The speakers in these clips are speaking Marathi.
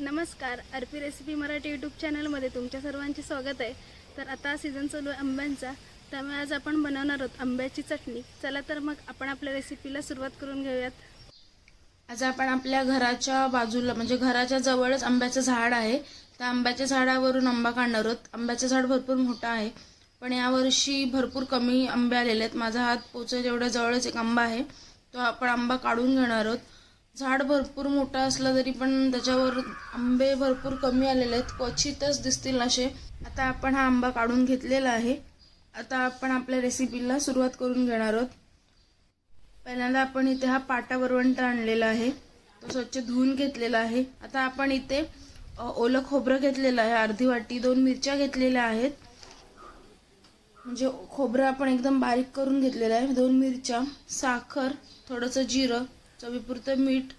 नमस्कार अर्पी रेसिपी मराठी यूट्यूब चॅनलमध्ये तुमच्या सर्वांचे स्वागत आहे. तर आता सीझन चालू आहे आंब्यांचा. त्यामुळे आज आपण बनवणार आहोत आंब्याची चटणी. चला तर मग आपण आपल्या रेसिपीला सुरुवात करून घेऊयात. आज आपण आपल्या घराच्या बाजूला म्हणजे घराच्या जवळच आंब्याचं झाड आहे. त्या आंब्याच्या झाडावरून आंबा काढणार आहोत. आंब्याचं झाड भरपूर मोठं आहे. पण यावर्षी भरपूर कमी आंबे आलेले आहेत. माझा हात पोचेल एवढ्या जवळच एक आंबा आहे. तो आपण आंबा काढून घेणार आहोत. झाड भरपूर मोठं असलं तरी पण त्याच्यावर आंबे भरपूर कमी आलेले आहेत. क्वचितच दिसतील असे. आता आपण हा आंबा काढून घेतलेला आहे. आता आपण आपल्या रेसिपीला सुरुवात करून घेणार आहोत. पहिल्यांदा आपण इथे हा पाटा वरवंट आणलेला आहे. तो स्वच्छ धुवून घेतलेला आहे. आता आपण इथे ओलं खोबरं घेतलेलं आहे. अर्धी वाटी दोन मिरच्या घेतलेल्या आहेत. म्हणजे खोबरं आपण एकदम बारीक करून घेतलेलं आहे. दोन मिरच्या साखर थोडंसं जिरं चवीपुरतं मीठ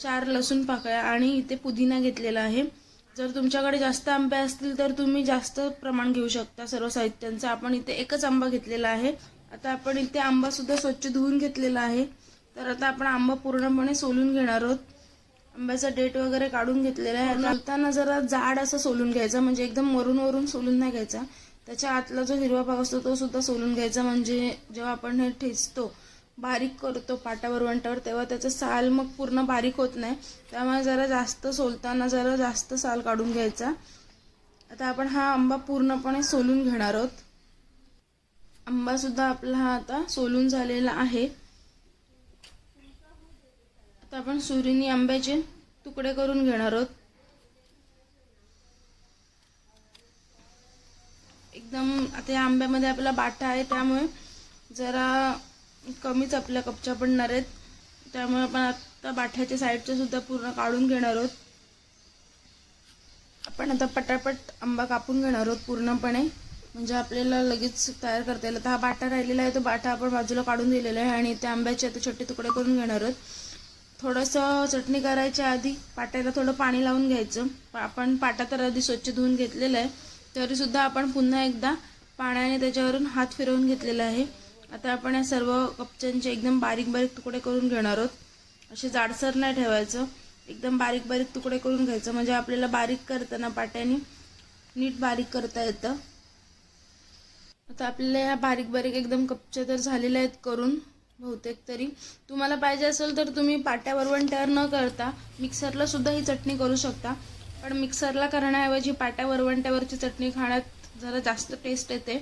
चार लसूण पाकळ्या आणि इथे पुदिना घेतलेला आहे. जर तुमच्याकडे जास्त आंबे असतील तर तुम्ही जास्त प्रमाण घेऊ शकता सर्व साहित्यांचा. आपण इथे एकच आंबा घेतलेला आहे. आता आपण इथे आंबा सुद्धा स्वच्छ धुवून घेतलेला आहे. तर आता आपण आंबा पूर्णपणे सोलून घेणार आहोत. आंब्याचा डेट वगैरे काढून घेतलेला आहे. घालताना जरा जाड असं सोलून घ्यायचा म्हणजे एकदम वरून वरून सोलून नाही घ्यायचा. त्याच्या आतला जो हिरवा भाग असतो तो सुद्धा सोलून घ्यायचा म्हणजे जेव्हा आपण हे ठेचतो बारीक करतो पाटावर वंटावर तेव्हा त्याचं साल मग पूर्ण बारीक होत नाही. त्यामुळे जरा जास्त सोलताना जरा जास्त साल काढून घ्यायचा. आता आपण हा आंबा पूर्णपणे सोलून घेणार आहोत. आंबासुद्धा आपला हा आता सोलून झालेला आहे. आता आपण सुरीनी आंब्याचे तुकडे करून घेणार आहोत. एकदम आता या आंब्यामध्ये आपला बाटा आहे त्यामुळे जरा कमीच आपल्या कपच्या पडणार आहेत. त्यामुळे आपण आता बाठ्याच्या साईडच्या सुद्धा पूर्ण काढून घेणार आहोत. आपण आता पटापट आंबा कापून घेणार आहोत पूर्णपणे. म्हणजे आपल्याला लगेच तयार करता येईल. आता हा बाटा राहिलेला आहे तो बाटा आपण बाजूला काढून दिलेला आहे आणि त्या आंब्याचे आता छोटे तुकडे करून घेणार आहोत. थोडंसं चटणी करायच्या आधी पाट्याला थोडं पाणी लावून घ्यायचं. आपण पाटा तर आधी स्वच्छ धुवून घेतलेला आहे. तरीसुद्धा आपण पुन्हा एकदा पाण्याने त्याच्यावरून हात फिरवून घेतलेला आहे. आता आपण या सर्व कपच्यांचे एकदम बारीक बारीक तुकडे करून घेणार आहोत. असे जाडसर नाही ठेवायचं. एकदम बारीक बारीक तुकडे करून घ्यायचं. म्हणजे आपल्याला बारीक करताना पाट्याने नीट बारीक करता येतं. आता आपल्याला ह्या बारीक बारीक एकदम कपच्या तर झालेल्या आहेत करून बहुतेक तरी. तुम्हाला पाहिजे असेल तर तुम्ही पाट्यावर वरवंट्यावर न करता मिक्सरला सुद्धा ही चटणी करू शकता. पण मिक्सरला करण्याऐवजी पाट्या वरवंट्यावरची चटणी खाण्यात जरा जास्त टेस्ट येते.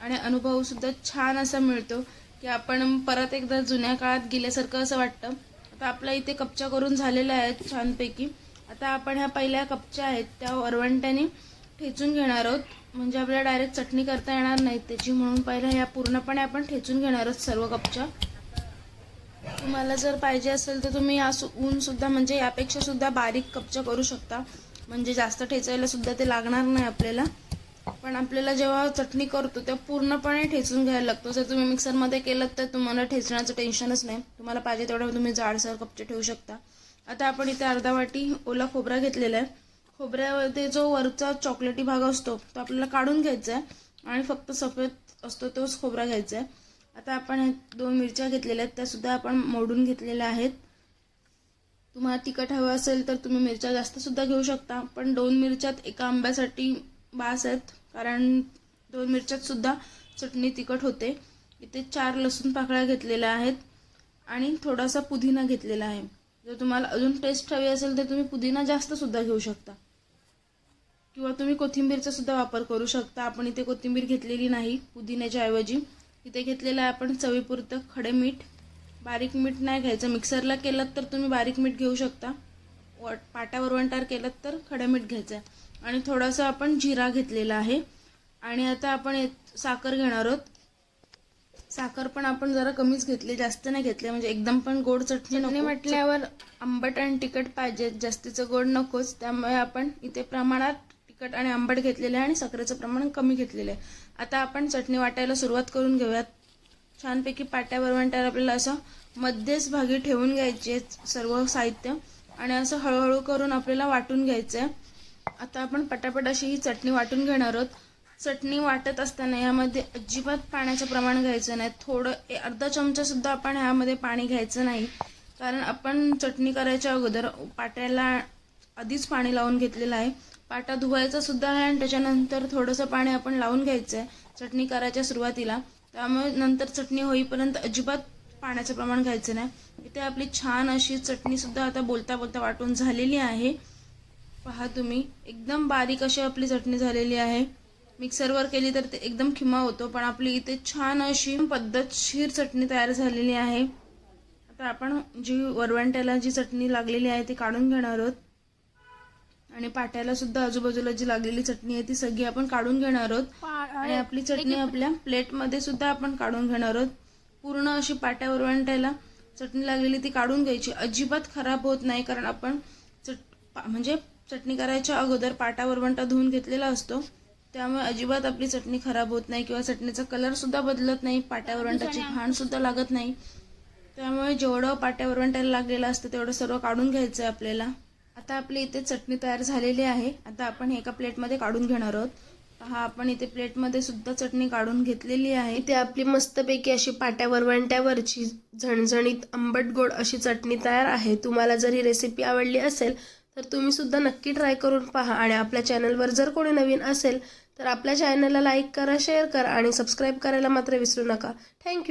आणि अनुभव सुद्धा छान असा मिळतो की आपण परत एकदा जुन्या काळात गेल्यासारखं असं वाटतं. आता आपल्या इथे कपच्या करून झालेल्या आहेत छानपैकी. आता आपण ह्या पहिल्या कपच्या आहेत त्या वरवंट्याने ठेचून घेणार आहोत. म्हणजे आपल्याला डायरेक्ट चटणी करता येणार नाही त्याची म्हणून पहिल्या ह्या पूर्णपणे आपण ठेचून घेणार आहोत सर्व कपच्या. तुम्हाला जर पाहिजे असेल तर तुम्ही या ऊनसुद्धा म्हणजे यापेक्षा सुद्धा बारीक कपच्या करू शकता. म्हणजे जास्त ठेचायला सुद्धा ते लागणार नाही आपल्याला. पण आपल्याला जेव्हा चटणी करतो तेव्हा पूर्णपणे ठेचून घ्यायला लागतो. जर तुम्ही मिक्सरमध्ये केलं तर तुम्हाला ठेचण्याचं टेन्शनच नाही. तुम्हाला पाहिजे तेवढं तुम्ही जाडसर कपचे ठेवू शकता. आता आपण इथे अर्धा वाटी ओला खोबरा घेतलेला आहे. खोबऱ्यामध्ये जो वरचा चॉकलेटी भाग असतो तो आपल्याला काढून घ्यायचा आहे आणि फक्त सफेद असतो तोच खोबरा घ्यायचा आहे. आता आपण दोन मिरच्या घेतलेल्या आहेत त्यासुद्धा आपण मोडून घेतलेल्या आहेत. तुम्हाला तिखट हवं असेल तर तुम्ही मिरच्या जास्तसुद्धा घेऊ शकता पण दोन मिरच्यात एका आंब्यासाठी बास आहेत. कारण दोन मिरच्यात सुद्धा चटणी तिखट होते. इथे चार लसूण पाकळ्या घेतलेल्या आहेत आणि थोडासा पुदिना घेतलेला आहे. जर तुम्हाला अजून टेस्ट हवी असेल तर तुम्ही पुदिना जास्त सुद्धा घेऊ शकता. किंवा तुम्ही कोथिंबीरचा सुद्धा वापर करू शकता. आपण इथे कोथिंबीर घेतलेली नाही पुदिन्याच्या ऐवजी. इथे घेतलेलं आहे आपण चवीपुरतं खडे मीठ. बारीक मीठ नाही घ्यायचं. मिक्सरला केलं तर तुम्ही बारीक मीठ घेऊ शकता. वट पाट्यावर वंटार केलं तर खडे मीठ घ्यायचं आहे आणि थोडासा आपण जिरा घेतलेला आहे. आणि आता आपण यात साखर घेणार आहोत. साखर पण आपण जरा कमीच घेतली जास्त नाही घेतली म्हणजे एकदम पण गोड चटणी म्हटल्यावर आंबट आणि तिखट पाहिजे जास्तीचं गोड नकोच. त्यामुळे आपण इथे प्रमाणात तिखट आणि आंबट घेतलेलं आहे आणि साखरेचं प्रमाण कमी घेतलेलं आहे. आता आपण चटणी वाटायला सुरुवात करून घेऊयात. छानपैकी पाट्यावर वंट्यावर आपल्याला असं मध्येच भागी ठेवून घ्यायचे सर्व साहित्य. आणि असं हळूहळू करून आपल्याला वाटून घ्यायचं आहे आता आपण पटापट अशी ही चटणी वाटून घेणार आहोत. चटणी वाटत असताना यामध्ये अजिबात पाण्याचं प्रमाण घ्यायचं नाही. थोडं ए- अर्धा चमचासुद्धा आपण ह्यामध्ये पाणी घ्यायचं नाही. कारण आपण चटणी करायच्या अगोदर पाट्याला आधीच पाणी लावून घेतलेलं आहे. पाटा धुवायचा सुद्धा आहे आणि त्याच्यानंतर थोडंसं पाणी आपण लावून घ्यायचं आहे चटणी करायच्या सुरुवातीला. त्यामुळे नंतर चटणी होईपर्यंत अजिबात पाण्याचं प्रमाण घ्यायचं नाही. इथे आपली छान अशी चटणीसुद्धा आता बोलता बोलता वाटून झालेली आहे. पहा तुम्ही. एकदम बारीक अशी आपली चटणी झालेली आहे. मिक्सरवर केली तर ते एकदम खिमा होतो पण आपली इथे छान अशी पद्धतशीर चटणी तयार झालेली आहे. आता आपण जी वरवंट्याला जी चटणी लागलेली आहे ती काढून घेणार आहोत. आणि पाट्याला सुद्धा आजूबाजूला जी लागलेली चटणी आहे ती सगळी आपण काढून घेणार आहोत. आणि आपली चटणी आपल्या प्लेटमध्ये सुद्धा आपण काढून घेणार आहोत. पूर्ण अशी पाट्या वरवंट्याला चटणी लागलेली ती काढून घ्यायची. अजिबात खराब होत नाही कारण आपण चट म्हणजे चटणी करायच्या अगोदर पाटा वरवंटा धुवून घेतलेला असतो. त्यामुळे अजिबात आपली चटणी खराब होत नाही किंवा चटणीचा कलर सुद्धा बदलत नाही पाट्या वरवंटाची घाण सुद्धा लागत नाही. त्यामुळे जेवढं पाट्या वरवंट्याला लागलेलं असतं तेवढं सर्व काढून घ्यायचं आहे आपल्याला. आता आपली इथे चटणी तयार झालेली आहे. आता आपण हे एका प्लेटमध्ये काढून घेणार आहोत. पहा आपण इथे प्लेटमध्ये सुद्धा चटणी काढून घेतलेली आहे. इथे आपली मस्तपैकी अशी पाट्यावर वंट्यावरची झणझणीत आंबट गोड अशी चटणी तयार आहे. तुम्हाला जर ही रेसिपी आवडली असेल तर तुम्ही सुद्धा नक्की ट्राय करून पहा. आणि आपल्या चॅनलवर जर कोणी नवीन असेल तर आपल्या चॅनलला लाईक करा शेअर करा आणि सबस्क्राईब करायला मात्र विसरू नका. थँक्यू.